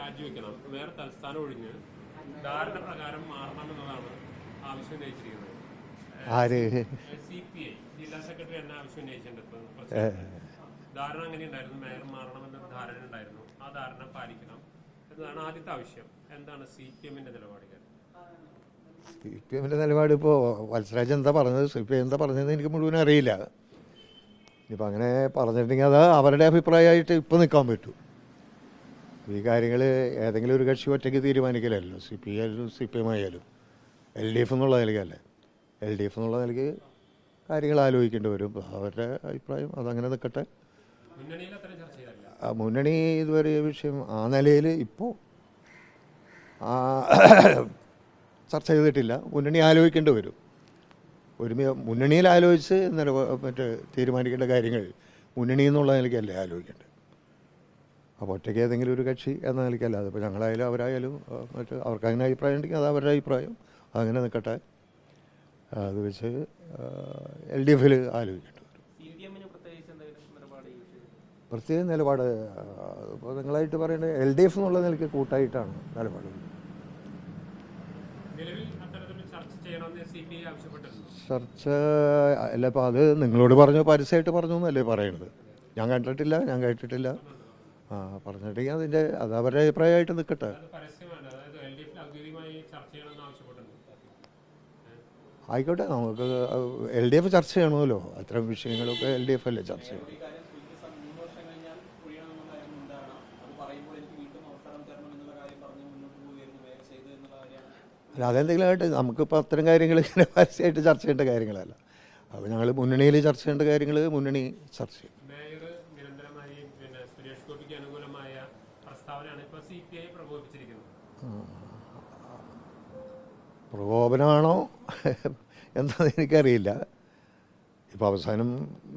രാജിവെക്കണം mayor തൽസ്ഥാനം ഒഴിഞ്ഞ് ധാരണ പ്രകാരം മാറണമെന്നതാണ് ആവശ്യം ഉന്നയിച്ചിരിക്കുന്നത്. സി പി ഐ ജില്ലാ സെക്രട്ടറി തന്നെ ആവശ്യം ഉന്നയിച്ചിട്ടുണ്ട് ഇപ്പൊ. ധാരണ അങ്ങനെ ഉണ്ടായിരുന്നു. മേയർ മാറണമെന്ന ധാരണ ഉണ്ടായിരുന്നു. ആ ധാരണ പാലിക്കണം എന്നതാണ് ആദ്യത്തെ ആവശ്യം. എന്താണ് സി പി എമ്മിന്റെ നിലപാടുകൾ സി പി എമ്മിന്റെ നിലപാട് ഇപ്പോൾ വത്സരാജ് എന്താ പറഞ്ഞത്? സി പി ഐ എന്താ പറഞ്ഞതെന്ന് എനിക്ക് മുഴുവൻ അറിയില്ല. ഇനിയിപ്പോൾ അങ്ങനെ പറഞ്ഞിട്ടുണ്ടെങ്കിൽ അത് അവരുടെ അഭിപ്രായമായിട്ട് ഇപ്പോൾ നിൽക്കാൻ പറ്റൂ. ഈ കാര്യങ്ങൾ ഏതെങ്കിലും ഒരു കക്ഷി ഒറ്റയ്ക്ക് തീരുമാനിക്കലല്ലോ. സി പി ആയാലും സി പി എം ആയാലും. എൽ ഡി എഫ് എന്നുള്ള നിലയ്ക്കല്ലേ. എൽ ഡി എഫ് എന്നുള്ള നിലയ്ക്ക് കാര്യങ്ങൾ ആലോചിക്കേണ്ടി വരും. അവരുടെ അഭിപ്രായം അതങ്ങനെ നിൽക്കട്ടെ. മുന്നണി ഇതുവരെ വിഷയം ആ നിലയിൽ ഇപ്പോൾ ചർച്ച ചെയ്തിട്ടില്ല. മുന്നണി ആലോചിക്കേണ്ടി വരും. ഒരു മുന്നണിയിൽ ആലോചിച്ച് നില മറ്റേ തീരുമാനിക്കേണ്ട കാര്യങ്ങൾ മുന്നണി എന്നുള്ള നിലയ്ക്കല്ലേ ആലോചിക്കേണ്ടത്. അപ്പോൾ ഒറ്റയ്ക്ക് ഏതെങ്കിലും ഒരു കക്ഷി എന്ന നിലയ്ക്കല്ല. അതിപ്പോൾ ഞങ്ങളായാലും അവരായാലും മറ്റ് അവർക്ക് അങ്ങനെ അഭിപ്രായം ഉണ്ടെങ്കിൽ അത് അവരുടെ അഭിപ്രായം. അങ്ങനെ നിൽക്കട്ടെ. അത് വെച്ച് എൽ ഡി എഫിൽ വിഷയത്തിൽ? പ്രത്യേക നിലപാട് ഇപ്പോൾ നിങ്ങളായിട്ട് പറയേണ്ടത് എൽ ഡി എഫ് എന്നുള്ള നിലയ്ക്ക് കൂട്ടായിട്ടാണ് നിലപാട്. ചർച്ച അല്ല ഇപ്പോൾ അത് നിങ്ങളോട് പറഞ്ഞു പരസ്യമായിട്ട് പറഞ്ഞു എന്നല്ലേ പറയുന്നത് ഞാൻ കണ്ടിട്ടില്ല ഞാൻ കേട്ടിട്ടില്ല. ആ പറഞ്ഞിട്ടുണ്ടെങ്കിൽ അതിന്റെ അത് അവരുടെ അഭിപ്രായമായിട്ട് നിൽക്കട്ടെ. ആയിക്കോട്ടെ നമുക്ക് എൽ ഡി എഫ് ചർച്ച ചെയ്യണമല്ലോ. അത്തരം വിഷയങ്ങളൊക്കെ എൽ ഡി എഫ് അല്ലേ ചർച്ച ചെയ്യണം അല്ല അതെന്തെങ്കിലും ആയിട്ട് നമുക്കിപ്പോൾ അത്തരം കാര്യങ്ങൾ ഇങ്ങനെ പരസ്യമായിട്ട് ചർച്ച ചെയ്യേണ്ട കാര്യങ്ങളല്ല. അപ്പോൾ ഞങ്ങൾ മുന്നണിയിൽ ചർച്ച ചെയ്യേണ്ട കാര്യങ്ങൾ മുന്നണി ചർച്ച ചെയ്യും മേയർ നിരന്തരമായി പിന്നെ സുരേഷ് ഗോപിക്ക് അനുകൂലമായ പ്രസ്താവനയാണ് ഇപ്പോൾ സി പി ഐ പ്രകോപിപ്പിച്ചിരിക്കുന്നത് പ്രകോപനമാണോ? എന്താണെന്ന് എനിക്കറിയില്ല. ഇപ്പോൾ അവസാനം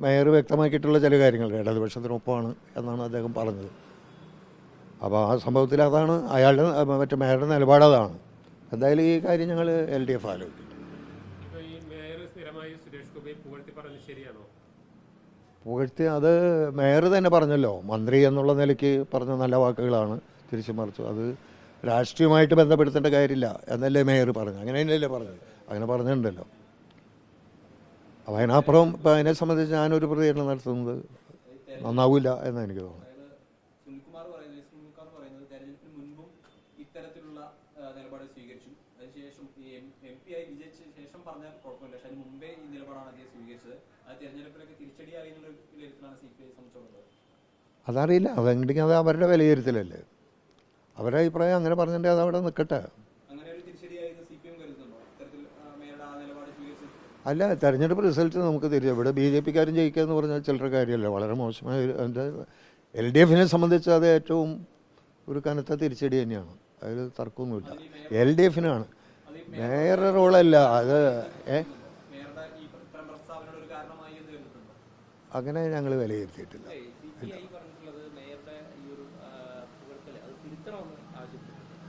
മേയർ വ്യക്തമാക്കിയിട്ടുള്ള ചില കാര്യങ്ങൾ ഇടതുപക്ഷത്തിനൊപ്പമാണ് എന്നാണ് അദ്ദേഹം പറഞ്ഞത്. അപ്പോൾ ആ സംഭവത്തിൽ അതാണ് അയാളുടെ മറ്റേ മേയറുടെ നിലപാട് അതാണ്. എന്തായാലും ഈ കാര്യം ഞങ്ങൾ എൽ ഡി എഫ് ആലോചിക്കും പുകഴ്ത്തി അത് മേയർ തന്നെ പറഞ്ഞല്ലോ. മന്ത്രി എന്നുള്ള നിലയ്ക്ക് പറഞ്ഞ നല്ല വാക്കുകളാണ് തിരിച്ചു മറിച്ചു. അത് രാഷ്ട്രീയമായിട്ട് ബന്ധപ്പെടുത്തേണ്ട കാര്യമില്ല എന്നല്ലേ മേയർ പറഞ്ഞു അങ്ങനെ തന്നെയല്ലേ പറഞ്ഞത്. അങ്ങനെ പറഞ്ഞിട്ടുണ്ടല്ലോ. അപ്പോൾ അതിനപ്പുറം ഇപ്പം അതിനെ സംബന്ധിച്ച് ഞാനൊരു പ്രതികരണം നടത്തുന്നത് നന്നാവില്ല എന്ന് എനിക്ക് തോന്നുന്നു അതറിയില്ല. അതെങ്കിൽ അത് അവരുടെ വിലയിരുത്തലല്ലേ? അവരുടെ അഭിപ്രായം അങ്ങനെ പറഞ്ഞിട്ട് അത് അവിടെ നിൽക്കട്ടെ അല്ല തെരഞ്ഞെടുപ്പ് റിസൾട്ട് നമുക്ക് തിരിച്ചു ഇവിടെ ബി ജെ പിക്കാരും ജയിക്കുക എന്ന് പറഞ്ഞാൽ ചിലരുടെ കാര്യമല്ല. വളരെ മോശമായ എൽ ഡി എഫിനെ സംബന്ധിച്ച് അത് ഏറ്റവും ഒരു കനത്ത തിരിച്ചടി തന്നെയാണ്. അതിൽ തർക്കമൊന്നുമില്ല. L D എഫിനാണ്. മേയറുടെ റോളല്ല. അത് ഏ? അങ്ങനെ ഞങ്ങൾ വിലയിരുത്തിയിട്ടില്ല സി പി ഐ പറഞ്ഞിട്ടുള്ളത് മേയറുടെ ഈ ഒരു പുകഴ്ത്തൽ അത് തിരുത്തണമെന്ന് ആവശ്യപ്പെട്ടു സി പി എമ്മിന് എന്തെങ്കിലും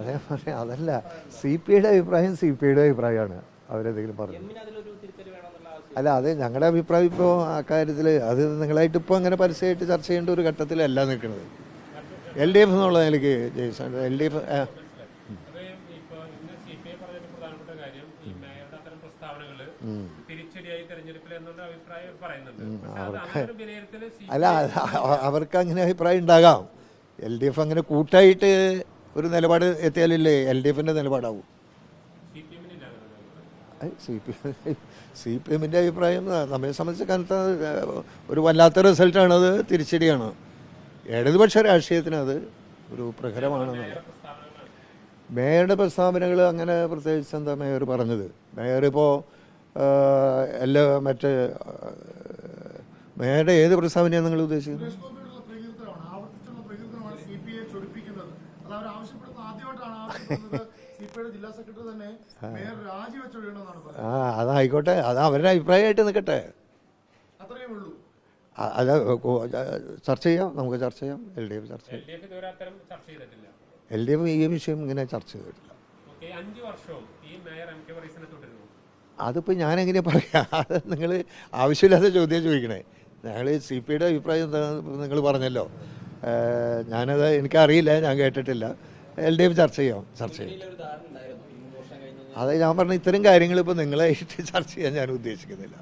അതേപോലെ അതല്ല സി പി ഐയുടെ അഭിപ്രായം സി പി ഐയുടെ അഭിപ്രായമാണ്. അവരെന്തെങ്കിലും പറഞ്ഞു. അല്ല അത് ഞങ്ങളുടെ അഭിപ്രായം ഇപ്പോൾ ആ കാര്യത്തിൽ അത് നിങ്ങളായിട്ട് ഇപ്പോൾ അങ്ങനെ പരസ്യമായിട്ട് ചർച്ച ചെയ്യേണ്ട ഒരു ഘട്ടത്തിലല്ല നിൽക്കുന്നത്. എൽ ഡി എഫ് എന്നുള്ള നിലയ്ക്ക് ജയിസ് എൽ ഡി എഫ് അല്ല അവർക്ക് അങ്ങനെ അഭിപ്രായം ഉണ്ടാകാം. എൽ ഡി എഫ് അങ്ങനെ കൂട്ടായിട്ട് ഒരു നിലപാട് എത്തിയാലില്ലേ? എൽ ഡി എഫിന്റെ നിലപാടാവും. C P. സി പി എമ്മിന്റെ അഭിപ്രായം നമ്മെ സംബന്ധിച്ച് കനത്ത ഒരു വല്ലാത്ത റിസൾട്ടാണ് അത് തിരിച്ചടിയാണ്. ഇടതുപക്ഷ രാഷ്ട്രീയത്തിന് അത് ഒരു പ്രഹരമാണെന്നുള്ളത് മേയറുടെ പ്രസ്താവനകൾ അങ്ങനെ പ്രത്യേകിച്ച് എന്താ മേയർ പറഞ്ഞത്? മേയർ ഇപ്പോൾ എല്ലാ മറ്റേ മേയറുടെ ഏത് പ്രസ്താവനയാണ് നിങ്ങൾ ഉദ്ദേശിക്കുന്നത്? അത് അവർ ആവശ്യപ്പെടുന്ന ആദ്യമായിട്ടാണ് ആവശ്യപ്പെടുന്നത് ജില്ലാ സെക്രട്ടറി തന്നെ മേയർ ആ അതായിക്കോട്ടെ. അത് അവരുടെ അഭിപ്രായമായിട്ട് നിൽക്കട്ടെ. അത്രയേ ഉള്ളൂ. അത് ചർച്ച ചെയ്യാം. നമുക്ക് ചർച്ച ചെയ്യാം. എൽ ഡി എഫ് ചർച്ച എൽ ചെയ്യാം എൽ ഡി എഫ് ഈ വിഷയം ഇങ്ങനെ ചർച്ച ചെയ്തിട്ടില്ല. അതിപ്പോൾ ഞാനെങ്ങനെയാ പറയാ? അത് നിങ്ങൾ ആവശ്യമില്ലാത്ത ചോദ്യം ചോദിക്കണേ. ഞങ്ങൾ സി പി ഐയുടെ അഭിപ്രായം എന്താ നിങ്ങൾ പറഞ്ഞല്ലോ. ഞാനത് എനിക്കറിയില്ല ഞാൻ കേട്ടിട്ടില്ല. എൽ ഡി എഫ് ചർച്ച ചെയ്യാം? ചർച്ച ചെയ്യാം. ഇതിലൊരു ധാരണ ഉണ്ടായിരുന്നു മൂന്ന് വർഷം കഴിഞ്ഞ്. അത് ഞാൻ പറഞ്ഞ ഇത്തരം കാര്യങ്ങൾ ഇപ്പം നിങ്ങളെ ഇഷ്ട ചർച്ച ചെയ്യാൻ ഞാൻ ഉദ്ദേശിക്കുന്നില്ല.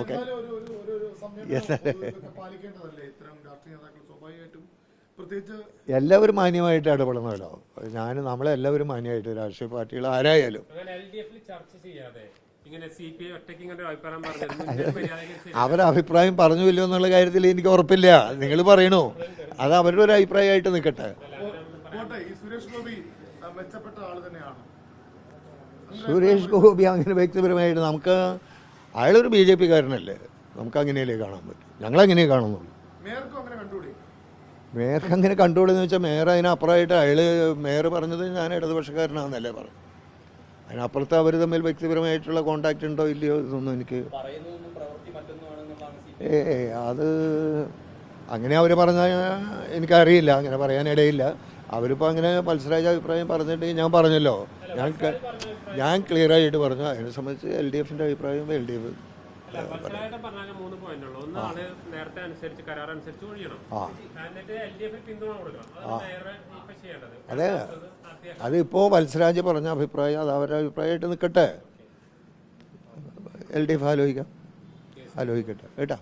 ഓക്കെ? എല്ലാവരും മാന്യമായിട്ട് ഇടപെടണമല്ലോ ഞാൻ നമ്മളെല്ലാവരും മാന്യമായിട്ട് രാഷ്ട്രീയ പാർട്ടികൾ ആരായാലും. ചർച്ച ചെയ്യാതെ അഭിപ്രായം പറഞ്ഞു ഇല്ലയോ എന്നുള്ള കാര്യത്തിൽ എനിക്ക് ഉറപ്പില്ല. നിങ്ങൾ പറയണു. അത് അവരുടെ ഒരു അഭിപ്രായമായിട്ട് നിൽക്കട്ടെ. സുരേഷ് ഗോപി മെച്ചപ്പെട്ട ആൾ തന്നെയാണ്. സുരേഷ് ഗോപി അങ്ങനെ വ്യക്തിപരമായിട്ട് നമുക്ക് അയാളൊരു ബി ജെ പിക്കാരനല്ലേ? നമുക്ക് അങ്ങനെയല്ലേ കാണാൻ പറ്റും. കാണുന്നുള്ളൂ. മേയർക്കും അങ്ങനെ കണ്ടുകൂടി? മേയർക്ക് അങ്ങനെ കണ്ടുകൊള്ളുന്ന വെച്ചാൽ മേയർ അതിനപ്പുറമായിട്ട് അയാൾ മേയർ പറഞ്ഞത് ഞാൻ ഇടതുപക്ഷക്കാരനാണെന്നല്ലേ പറഞ്ഞു അതിനപ്പുറത്ത് അവർ തമ്മിൽ വ്യക്തിപരമായിട്ടുള്ള കോണ്ടാക്റ്റ് ഉണ്ടോ ഇല്ലയോ ഇതൊന്നും എനിക്ക് ഏ അത് അങ്ങനെ അവർ പറഞ്ഞാൽ എനിക്കറിയില്ല അങ്ങനെ പറയാനിടയില്ല. അവരിപ്പോൾ അങ്ങനെ പത്സരാജ അഭിപ്രായം പറഞ്ഞിട്ട് ഞാൻ പറഞ്ഞല്ലോ. ഞാൻ ഞാൻ ക്ലിയർ ആയിട്ട് പറഞ്ഞു. അതിനെ സംബന്ധിച്ച് എൽ ഡി എഫിന്റെ അഭിപ്രായം എൽ ഡി എഫ് അതെ അതിപ്പോ അതിപ്പോൾ വത്സരാജ് പറഞ്ഞ അഭിപ്രായം അത് അവരുടെ അഭിപ്രായമായിട്ട് നിൽക്കട്ടെ എൽ ഡി എഫ് ആലോചിക്കാം. ആലോചിക്കട്ടെ. കേട്ടോ?